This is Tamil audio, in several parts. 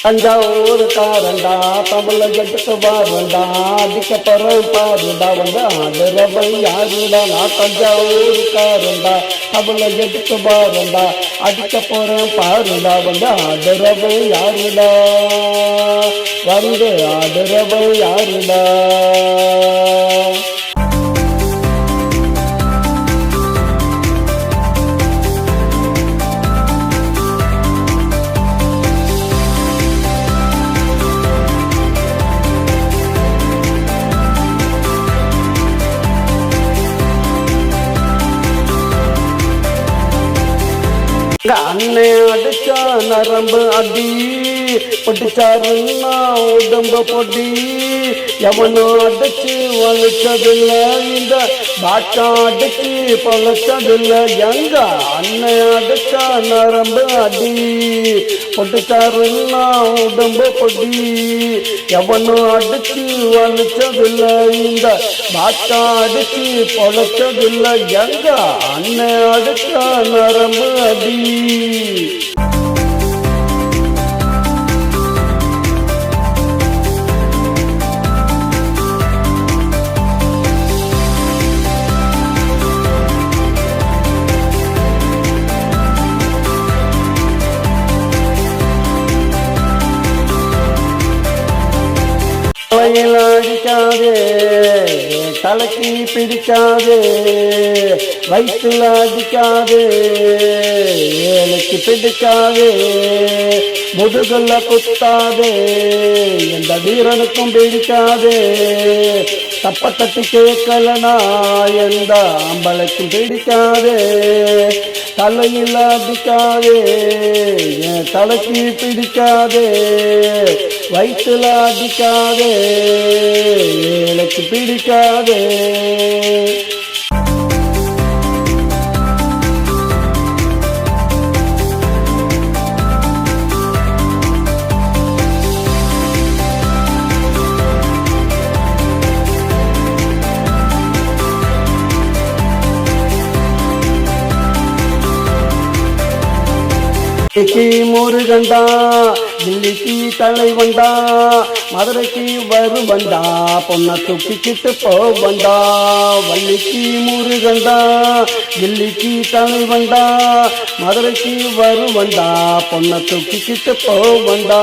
தஞ்சாவூர் காரண்டா தமிழ கட்டுக்கு பாருண்டா அடிக்க பறவை பாருண்டா வந்து ஆடுறவை யாருடா? நான் தஞ்சாவூர் காரண்டா தமிழ கட்டுக்கு பாருண்டா அடிக்க போறேன் பாருடா வந்து ஆதரவை யாருடா? வந்து ஆதரவை யாருடா? கண்ணே அடிச்சா நரம்பு அடி பொட்டிச்சாருன்னா உடம்பு பொடி. எவனும் அடிச்சு வலிச்சதில்ல இந்த பாட்டா அடிச்சு பழச்சதில்ல எங்க அண்ணன் நரம்பு அடி. பொட்டுக்காரெல்லாம் உடம்பு பொடி. எவனும் அடுக்கு வலிச்சதில்ல. இந்த பாட்டா அடிச்சு பழச்சதில்ல எங்க அன்னையாடுக்கா நரம்பு அடி. தலையில் அடிக்காதே தலைக்கு பிடிக்காதே வயிற்றுல அடிக்காதே எனக்கு பிடிக்காதே முதுகுல குத்தாதே எந்த வீரனுக்கும் பிடிக்காதே தப்ப தட்டி கேட்கலனா எந்த அம்பளைக்கும் பிடிக்காதே தலையில் அடிக்காதே என் தலைக்கு பிடிக்காதே வயிற்றுல அடிக்காதே எனக்கு பிடிக்காதே. முருகண்டா இன்னைக்கு தலைவண்டா மதுரைக்கு வருவண்டா பொண்ணை தூக்கிக்கிட்டு போவண்டா வள்ளிக்கு முருகண்டா இல்லிக்கு தலைவண்டா மதுரைக்கு வருவண்டா பொண்ணை தூக்கிக்கிட்டு போவண்டா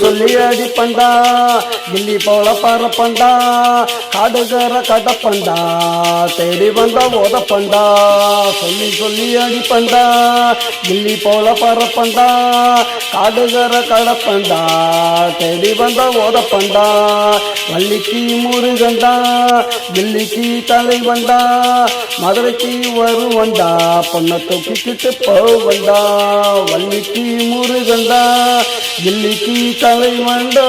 சொல்லி அடிப்பண்டா கில்லி போல பரப்பண்டா காடுகிற கடப்பண்டா தேடி வந்தா ஓதப்பண்டா சொல்லி சொல்லி அடிப்பண்டா கில்லி போல பரப்பண்டா காடுகிற கடப்பண்டா தேடி வந்தா ஓதப்பண்டா வள்ளிக்கு முருகண்டா கில்லிக்கு தலைவண்டா மதுரைக்கு வருவண்டா பொண்ணை தொக்கிக்கிட்டு போவண்டா வள்ளிக்கு முருகண்டா கில்லிக்கு தலைவண்டா